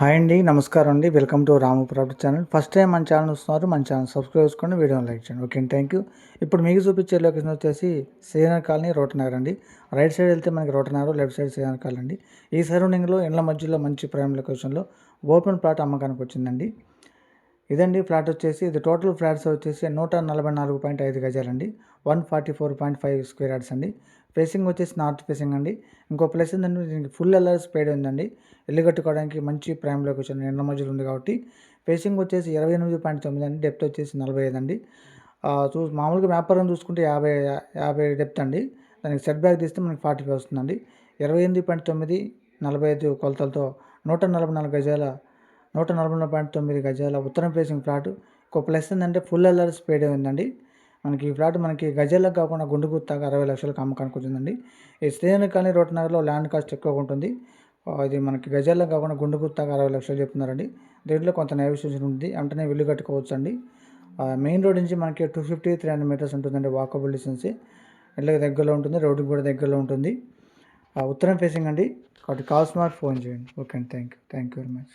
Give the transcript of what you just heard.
Hi అండి నమస్కారం అండి. Welcome to Ramu property channel first time మన ఛానల్ వస్తున్నారు మన ఛానల్ సబ్స్క్రైబ్ చేసుకోండి వీడియోని లైక్ చేయండి. ఓకే థ్యాంక్ యూ ఇప్పుడు మీకు చూపించే లొకేషన్ వచ్చేసి శ్రీనగర్ కాలనీ రోటనగర్ అండి. రైట్ సైడ్ వెళ్తే మనకి Rotanagar left side Srinagar colony అండి. ఈ సరౌండింగ్లో ఇండ్ల మధ్యలో మంచి ప్రైమ్ లొకేషన్లో ఓపెన్ ప్లాట్ అమ్మకానికి వచ్చిందండి. ఇదండి ఫ్లాట్ వచ్చేసి ఇది టోటల్ ఫ్లాట్స్ వచ్చేసి నూట నలభై నాలుగు పాయింట్ ఐదు గజాలండి. One forty four point five square yards అండి. ఫేసింగ్ వచ్చేసి నార్త్ ఫేసింగ్ అండి. ఇంకో ప్లేస్ ఏంటంటే దీనికి ఫుల్ ఎల్ఆర్ పేడ్ ఉందండి. ఇల్లు కట్టుకోవడానికి మంచి ప్రైమ్ లొకేషన్ ఎండ మధ్యలో ఉంది కాబట్టి. ఫేసింగ్ వచ్చేసి ఇరవై ఎనిమిది పాయింట్ తొమ్మిది అండి. డెప్త్ వచ్చేసి నలభై ఐదు అండి. చూ మామూలుగా వ్యాపారం చూసుకుంటే యాభై యాభై డెప్త్ అండి. దానికి సెట్ బ్యాక్ తీస్తే మనకి ఫార్టీ ఫైవ్ వస్తుందండి. ఇరవై ఎనిమిది పాయింట్ తొమ్మిది నలభై ఐదు కొలతలతో నూట నలభై నాలుగు గజాల నూట నలభై నాలుగు పాయింట్ తొమ్మిది గజాల ఉత్తరం ఫేసింగ్ ఫ్లాట్. ఒక ప్లస్ ఏంటంటే ఫుల్ ఎల్ఆర్ స్పేడ్ ఉందండి. మనకి ఈ ఫ్లాట్ మనకి గజాలకు కాకుండా గుండు గుత్తాగా అరవై లక్షలకు అమ్మకానికి వచ్చిందండి. ఈ శ్రీనగర్ కాలనీ రోడ్ నగర్లో ల్యాండ్ కాస్ట్ ఎక్కువగా ఉంటుంది. ఇది మనకి గజాలకు కాకుండా గుండు గుత్తాగా అరవై లక్షలు చెప్తున్నారండి. దీంట్లో కొంత నెగోషియేషన్ ఉంది. వెంటనే విల్లు కట్టుకోవచ్చు అండి మెయిన్ రోడ్ నుంచి మనకి two fifty three hundred metres ఉంటుందండి వాకబుల్ డిస్టెన్స్. ఇళ్ళకి దగ్గరలో ఉంటుంది రోడ్డు కూడా దగ్గరలో ఉంటుంది. ఉత్తరం ఫేసింగ్ అండి. కాబట్టి కాల్స్ మార్క్ ఫోన్ చేయండి. ఓకే అండి. Thank you. Thank you very much.